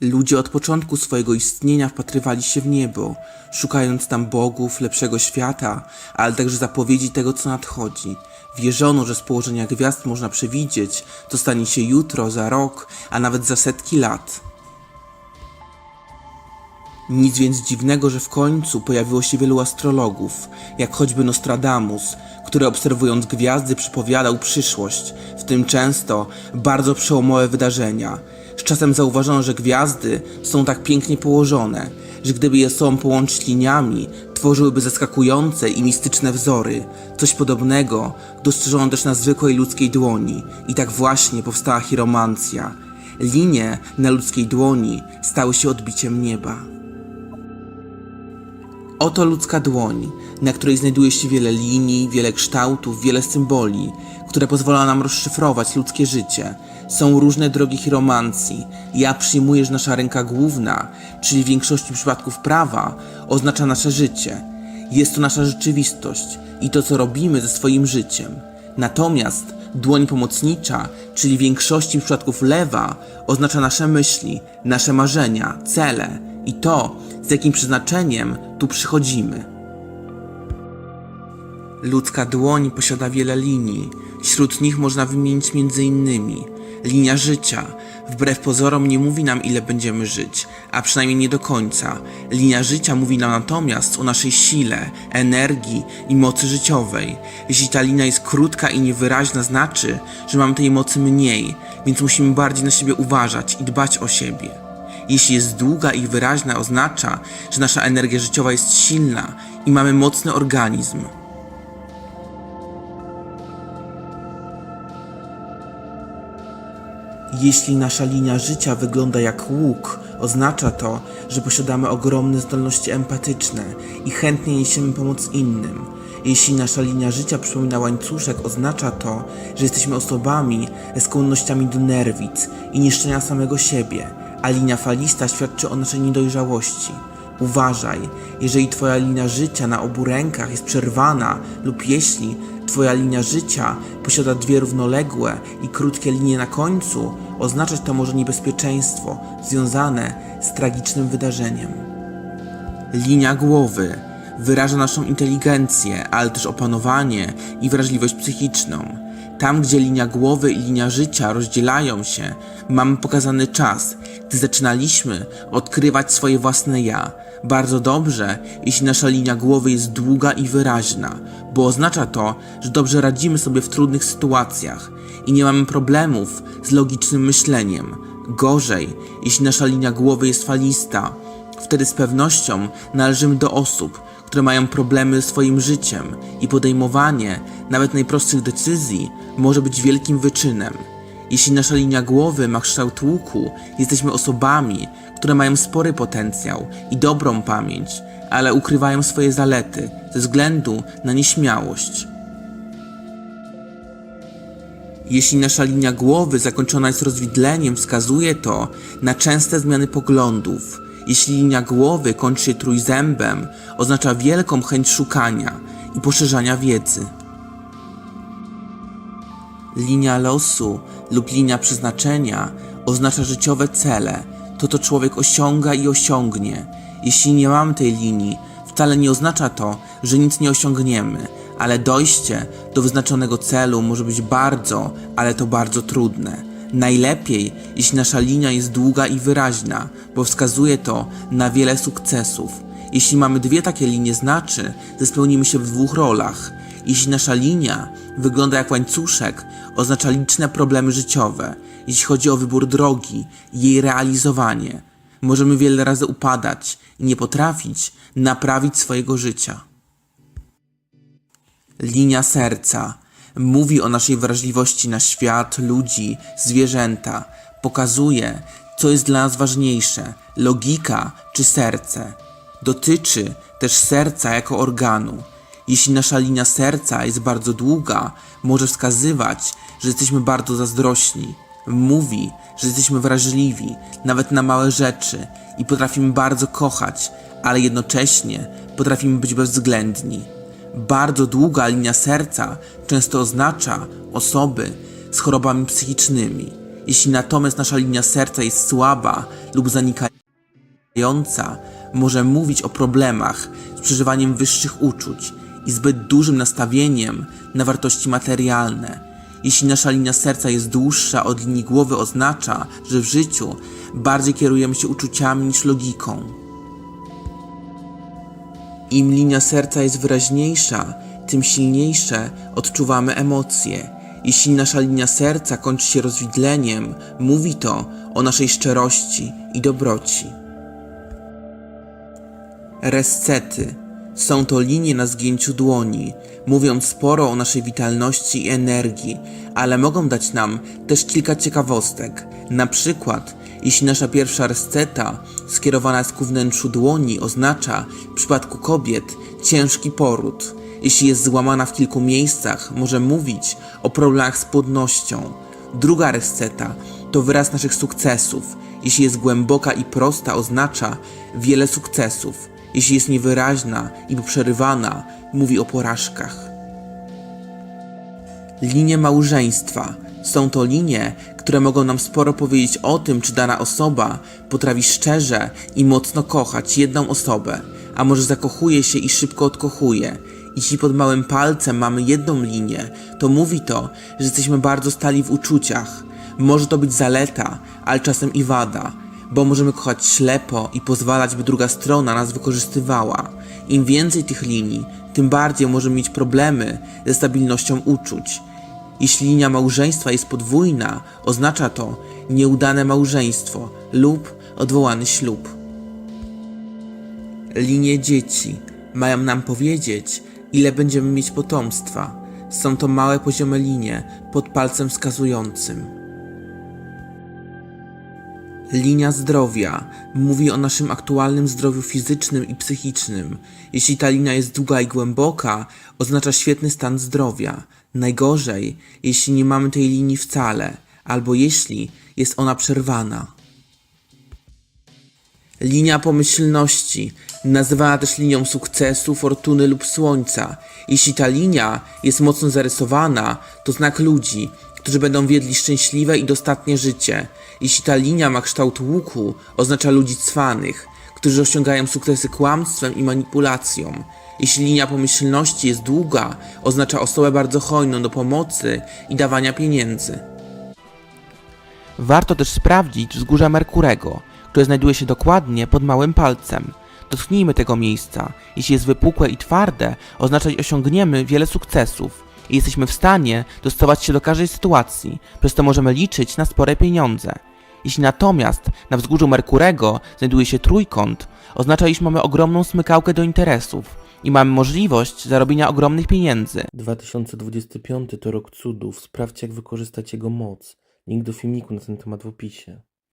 Ludzie od początku swojego istnienia wpatrywali się w niebo, szukając tam bogów, lepszego świata, ale także zapowiedzi tego, co nadchodzi. Wierzono, że z położenia gwiazd można przewidzieć, co stanie się jutro, za rok, a nawet za setki lat. Nic więc dziwnego, że w końcu pojawiło się wielu astrologów, jak choćby Nostradamus, który obserwując gwiazdy przypowiadał przyszłość, w tym często bardzo przełomowe wydarzenia. Czasem zauważono, że gwiazdy są tak pięknie położone, że gdyby je sobą połączyć liniami, tworzyłyby zaskakujące i mistyczne wzory. Coś podobnego dostrzeżono też na zwykłej ludzkiej dłoni i tak właśnie powstała chiromancja. Linie na ludzkiej dłoni stały się odbiciem nieba. Oto ludzka dłoń, na której znajduje się wiele linii, wiele kształtów, wiele symboli, które pozwolą nam rozszyfrować ludzkie życie. Są różne drogi chiromancji. Ja przyjmuję, że nasza ręka główna, czyli w większości przypadków prawa, oznacza nasze życie. Jest to nasza rzeczywistość i to, co robimy ze swoim życiem. Natomiast dłoń pomocnicza, czyli w większości przypadków lewa, oznacza nasze myśli, nasze marzenia, cele i to, z jakim przeznaczeniem tu przychodzimy. Ludzka dłoń posiada wiele linii. Wśród nich można wymienić m.in. linia życia. Wbrew pozorom nie mówi nam ile będziemy żyć, a przynajmniej nie do końca. Linia życia mówi nam natomiast o naszej sile, energii i mocy życiowej. Jeśli ta linia jest krótka i niewyraźna, znaczy, że mamy tej mocy mniej, więc musimy bardziej na siebie uważać i dbać o siebie. Jeśli jest długa i wyraźna, oznacza, że nasza energia życiowa jest silna i mamy mocny organizm. Jeśli nasza linia życia wygląda jak łuk, oznacza to, że posiadamy ogromne zdolności empatyczne i chętnie niesiemy pomoc innym. Jeśli nasza linia życia przypomina łańcuszek, oznacza to, że jesteśmy osobami ze skłonnościami do nerwic i niszczenia samego siebie, a linia falista świadczy o naszej niedojrzałości. Uważaj, jeżeli Twoja linia życia na obu rękach jest przerwana lub jeśli Twoja linia życia posiada dwie równoległe i krótkie linie na końcu, oznaczać to może niebezpieczeństwo związane z tragicznym wydarzeniem. Linia głowy wyraża naszą inteligencję, ale też opanowanie i wrażliwość psychiczną. Tam, gdzie linia głowy i linia życia rozdzielają się, mamy pokazany czas, gdy zaczynaliśmy odkrywać swoje własne ja. Bardzo dobrze, jeśli nasza linia głowy jest długa i wyraźna, bo oznacza to, że dobrze radzimy sobie w trudnych sytuacjach i nie mamy problemów z logicznym myśleniem. Gorzej, jeśli nasza linia głowy jest falista, wtedy z pewnością należymy do osób, które mają problemy ze swoim życiem i podejmowanie nawet najprostszych decyzji może być wielkim wyczynem. Jeśli nasza linia głowy ma kształt łuku, jesteśmy osobami, które mają spory potencjał i dobrą pamięć, ale ukrywają swoje zalety ze względu na nieśmiałość. Jeśli nasza linia głowy zakończona jest rozwidleniem, wskazuje to na częste zmiany poglądów. Jeśli linia głowy kończy się trójzębem, oznacza wielką chęć szukania i poszerzania wiedzy. Linia losu lub linia przeznaczenia oznacza życiowe cele, to to człowiek osiąga i osiągnie. Jeśli nie mamy tej linii, wcale nie oznacza to, że nic nie osiągniemy, ale dojście do wyznaczonego celu może być bardzo, ale to bardzo trudne. Najlepiej, jeśli nasza linia jest długa i wyraźna, bo wskazuje to na wiele sukcesów. Jeśli mamy dwie takie linie, znaczy, że spełnimy się w dwóch rolach. Jeśli nasza linia wygląda jak łańcuszek, oznacza liczne problemy życiowe. Jeśli chodzi o wybór drogi i jej realizowanie, możemy wiele razy upadać i nie potrafić naprawić swojego życia. Linia serca mówi o naszej wrażliwości na świat, ludzi, zwierzęta. Pokazuje, co jest dla nas ważniejsze logika czy serce. Dotyczy też serca jako organu. Jeśli nasza linia serca jest bardzo długa, może wskazywać, że jesteśmy bardzo zazdrośni. Mówi, że jesteśmy wrażliwi nawet na małe rzeczy i potrafimy bardzo kochać, ale jednocześnie potrafimy być bezwzględni. Bardzo długa linia serca często oznacza osoby z chorobami psychicznymi. Jeśli natomiast nasza linia serca jest słaba lub zanikająca, może mówić o problemach z przeżywaniem wyższych uczuć i zbyt dużym nastawieniem na wartości materialne. Jeśli nasza linia serca jest dłuższa od linii głowy, oznacza, że w życiu bardziej kierujemy się uczuciami niż logiką. Im linia serca jest wyraźniejsza, tym silniejsze odczuwamy emocje. Jeśli nasza linia serca kończy się rozwidleniem, mówi to o naszej szczerości i dobroci. Rescety są to linie na zgięciu dłoni, mówiąc sporo o naszej witalności i energii, ale mogą dać nam też kilka ciekawostek. Na przykład, jeśli nasza pierwsza resceta skierowana jest ku wnętrzu dłoni, oznacza w przypadku kobiet ciężki poród. Jeśli jest złamana w kilku miejscach, może mówić o problemach z płodnością. Druga resceta to wyraz naszych sukcesów. Jeśli jest głęboka i prosta, oznacza wiele sukcesów. Jeśli jest niewyraźna i przerywana, mówi o porażkach. Linie małżeństwa są to linie, które mogą nam sporo powiedzieć o tym, czy dana osoba potrafi szczerze i mocno kochać jedną osobę, a może zakochuje się i szybko odkochuje. Jeśli pod małym palcem mamy jedną linię, to mówi to, że jesteśmy bardzo stali w uczuciach. Może to być zaleta, ale czasem i wada, bo możemy kochać ślepo i pozwalać, by druga strona nas wykorzystywała. Im więcej tych linii, tym bardziej możemy mieć problemy ze stabilnością uczuć. Jeśli linia małżeństwa jest podwójna, oznacza to nieudane małżeństwo lub odwołany ślub. Linie dzieci mają nam powiedzieć, ile będziemy mieć potomstwa. Są to małe poziome linie pod palcem wskazującym. Linia zdrowia mówi o naszym aktualnym zdrowiu fizycznym i psychicznym. Jeśli ta linia jest długa i głęboka, oznacza świetny stan zdrowia. Najgorzej, jeśli nie mamy tej linii wcale, albo jeśli jest ona przerwana. Linia pomyślności, nazywana też linią sukcesu, fortuny lub słońca. Jeśli ta linia jest mocno zarysowana, to znak ludzi, którzy będą wiedli szczęśliwe i dostatnie życie. Jeśli ta linia ma kształt łuku, oznacza ludzi cwanych, którzy osiągają sukcesy kłamstwem i manipulacją. Jeśli linia pomyślności jest długa, oznacza osobę bardzo hojną do pomocy i dawania pieniędzy. Warto też sprawdzić wzgórza Merkurego, które znajduje się dokładnie pod małym palcem. Dotknijmy tego miejsca. Jeśli jest wypukłe i twarde, oznacza, że osiągniemy wiele sukcesów i jesteśmy w stanie dostosować się do każdej sytuacji, przez to możemy liczyć na spore pieniądze. Jeśli natomiast na wzgórzu Merkurego znajduje się trójkąt, oznacza, iż mamy ogromną smykałkę do interesów i mamy możliwość zarobienia ogromnych pieniędzy. 2025 to rok cudów. Sprawdźcie, jak wykorzystać jego moc. Link do filmiku na ten temat w opisie.